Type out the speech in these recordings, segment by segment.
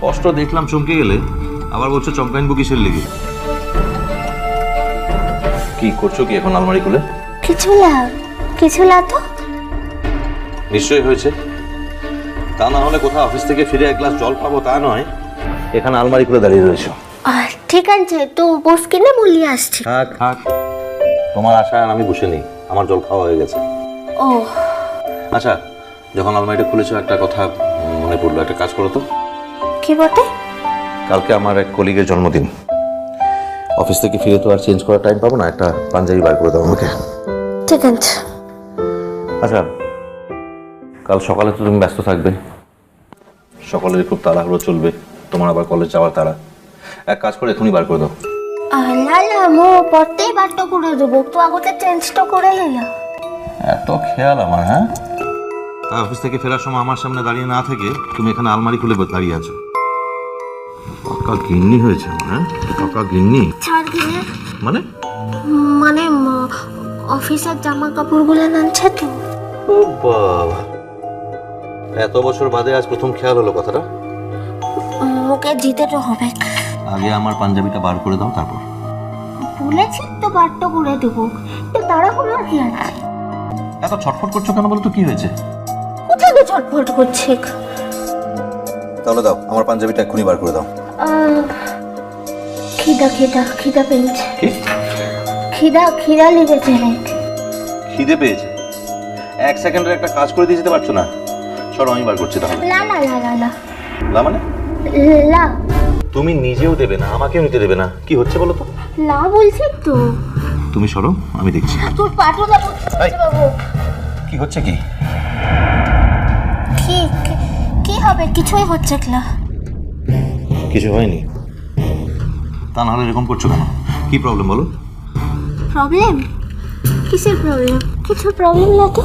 স্পষ্ট দেখলাম চমকে গেলে। আবার বলছো চমকাইনবো কিসের লেগে? কি করছ কি এখন আলমারি খুলে? কিছু না। কিছু না তো। নিশ্চয়ই হয়েছে। তা না হলে কোথাও অফিস থেকে ফিরে এক গ্লাস জল পাবো তা নয়। এখানে আলমারি খুলে দাঁড়িয়ে রয়েছো। ঠিক আছে। তো বস কিনে বলিয়ে আসছি। থাক থাক। তোমার আশায় আমি বসে নেই। আমার জল খাওয়া হয়ে গেছে। ও আচ্ছা যখন আলমারিটা খুলেছো একটা কথা মনে পড়ল। একটা কাজ করো তো। কি বটে? কালকে আমার এক কলিগের জন্মদিন। অফিস থেকে ফিরে তো আর চেঞ্জ করার টাইম পাবো না একটা পাঞ্জাবি বার করে দাও আমাকে। ঠিক আছে। আচ্ছা কাল সকালে তো তুমি ব্যস্ত থাকবে। সকালের খুব তাড়াহুড়ো চলবে তোমার আবার কলেজ যাওয়ার তাড়া। এক কাজ করে এখনই বার করে দাও। না না মো পরতেই বাট্ট করে দেবো তো আগতে চেঞ্জটা করে নিলাম এত খেয়াল আমার হ্যাঁ অফিস থেকে ফেরার সময় আমার সামনে দাঁড়িয়ে না থেকে তুমি এখানে আলমারি খুলে দাঁড়িয়ে আছো। পাকা গিন্নি হয়েছে হ্যাঁ পাকা গিন্নি? ছাড় দিলে মানে? মানে অফিসের জামা কাপড়গুলো নামছে তো। ও বাবা। এত বছর বাদে আজ প্রথম খেয়াল হলো কথাটা। মুখে জিতে তো হবে। আগে আমার পাঞ্জাবিটা বার করে দাও তারপর। বলেছি তো বাট্ট করে দেবো। তো তাড়াহুড়ো কি আছে? এত ছটফট করছ কেন বলো তো কি হয়েছে? কোথায় তো ছটফট করছে? তাহলে দাও আমার পাঞ্জাবিটা এক্ষুনি বার করে দাও। খিদা খিদা খিদা পেয়েছে। কি? খিদা খিদা লেগেছে। অনেক খিদে পেয়েছে? এক সেকেন্ডের একটা কাজ করে দিয়ে যেতে পারছ না? সরো আমি বার করছি তাহলে। লা লা লা লা লা না মানে? লা। তুমি নিজেও দেবে না আমাকেও নিতে দেবে না। কি হচ্ছে বলো তো? লা বলছি তো। তুমি সরো আমি দেখছি। তোর যাব এই। বাবু কি হচ্ছে কি কি- কি হবে? কিছুই হচ্ছে না। কিছু হয়নি। তা না হলে এরকম করছ কেন? কি প্রবলেম বলো? প্রবলেম কিসের প্রবলেম কিছু প্রবলেম না তো।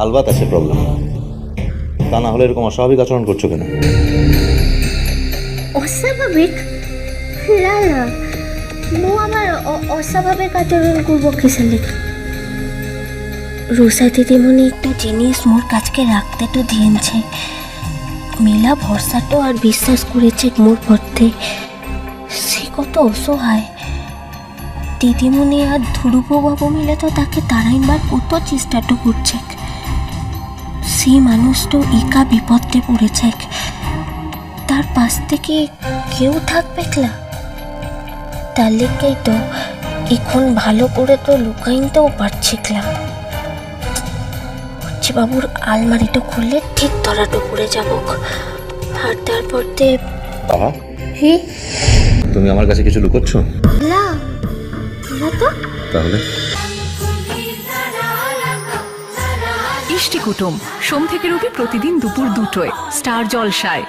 আলবাত আছে প্রবলেম তা না হলে এরকম অস্বাভাবিক আচরণ করছ কেন? অস্বাভাবিক? না না। মো আমার অস্বাভাবিক আচরণ করব কিসের লেগে? রুষা দিদিমণি একটা জিনিস মোর কাছকে রাখতে তো দিয়েছে। মেলা ভরসাটো আর বিশ্বাস করেছে মোর পথে সে কত অসহায়। দিদিমণি আর ধ্রুববাবু মিলে তো তাকে তাড়াইবার কত চেষ্টাটো করছে সেই মানুষটা একা বিপদে পড়েছে তার পাশ থেকে কেউ থাকবে না। তার লেগেই তো এখন ভালো করে তো লুকাইনতেও পারছি না। বাবুর আলমারিটা খুললে ঠিক ধরাটো পড়ে যাব। আর তারপর তে বাবা? হি তুমি আমার কাছে কিছু লুকোচ্ছ? না। না তো। তাহলে? ইষ্টি কুটুম সোম থেকে রবি প্রতিদিন দুপুর দুটোয় স্টার জলসায়।